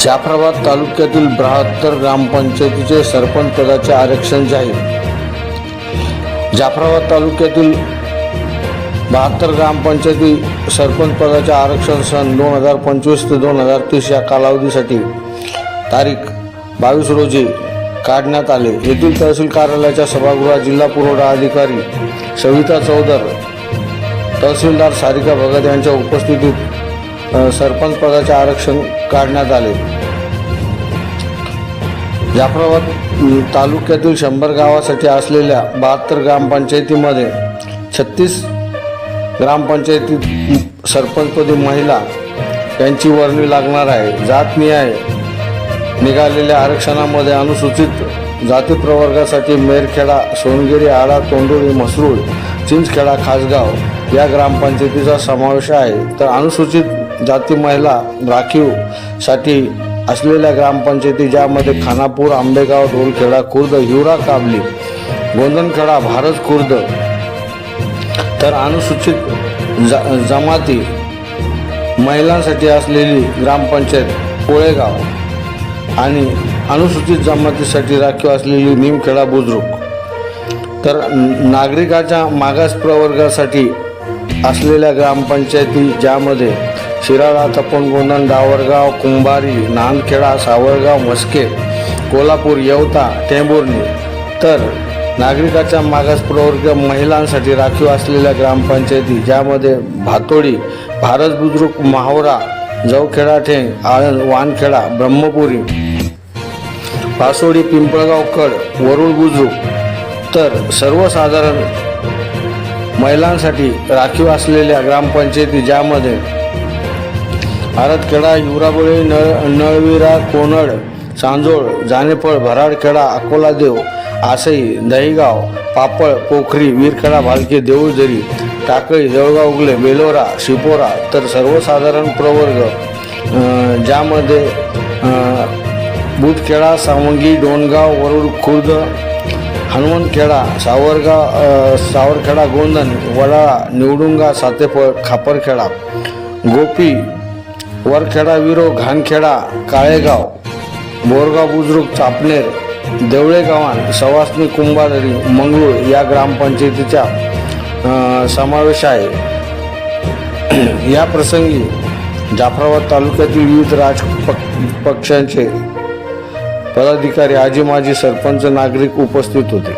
जाफराबाद तालुक्यातील बहात्तर ग्रामपंचायतीचे सरपंच पदाचे आरक्षण जाहीर. जाफराबाद तालुक्यातील बहात्तर ग्रामपंचायती सरपंच पदाचे आरक्षण सन दोन हजार पंचवीस ते दोन हजार तीस या कालावधीसाठी तारीख बावीस रोजी काढण्यात आले. येथील तहसील कार्यालयाच्या सभागृहात जिल्हा पुरवठा अधिकारी सविता चौधर तहसीलदार सारिका भगत यांच्या उपस्थितीत सरपंच पदाचे आरक्षण काढण्यात आले. जाफराबाद तालुक्यातील शंभर गावासाठी असलेल्या बहात्तर ग्रामपंचायतीमध्ये छत्तीस ग्रामपंचायतीत सरपंचपदी महिला यांची वर्णी लागणार आहे. जातनिहाय निघालेल्या आरक्षणामध्ये अनुसूचित जाती प्रवर्गासाठी मेरखेडा सोनगिरी आडा तोंडोळी मसरूळ चिंचखेडा खासगाव या ग्रामपंचायतीचा समावेश आहे. तर अनुसूचित जाती महिला राखीवसाठी असलेल्या ग्रामपंचायती ज्यामध्ये खानापूर आंबेगाव ढोलखेडा खुर्द हिवरा काबली गोंदनखेडा भारत खुर्द तर अनुसूचित जा जमाती महिलांसाठी असलेली ग्रामपंचायत कोळेगाव आणि अनुसूचित जमातीसाठी राखीव असलेली निमखेडा बुद्रुक. तर नागरिकाच्या मागास प्रवर्गासाठी असलेल्या ग्रामपंचायती ज्यामध्ये शिराळा तपनगोंदण डावरगाव कुंभारी नांदखेडा सावळगाव म्हस्के कोल्हापूर येवता टेंभुर्णी. तर नागरिकाच्या मागास प्रवर्ग महिलांसाठी राखीव असलेल्या ग्रामपंचायती ज्यामध्ये भातोडी भारत बुद्रुक माहोरा जवखेडा ठेंग आळंद वानखेडा ब्रह्मपुरी पासोडी पिंपळगाव कड वरुळ बुद्रुक. तर सर्वसाधारण महिलांसाठी राखीव असलेल्या ग्रामपंचायती ज्यामध्ये आरतखेडा हिवराबोळी नळ नळविरा कोनड चांजोळ जानेफळ भराडखेडा अकोलादेव आसई दहीगाव पापळ पोखरी वीरखेडा भालके देऊळझरी टाकळी जळगाव उगले बेलोरा शिपोरा तर सर्वसाधारण प्रवर्ग ज्यामध्ये बुटखेडा बुधखेडा सावंगी डोणगाव वरुड खुर्द हनुमंतखेडा सावरगाव सावरखेडा गोंधन वडाळा निवडुंगा सातेफळ खापरखेडा गोपी वरखेडा विरो घाणखेडा काळेगाव बोरगाव बुजुर्ग चापनेर देवळे गावान सवासनी कुंभाररी मंगळूर या ग्रामपंचायतीचा समावेश आहे. या प्रसंगी जाफराबाद तालुक्यातील विविध राज पक्षांचे पदाधिकारी आजी माजी सरपंच नागरिक उपस्थित होते.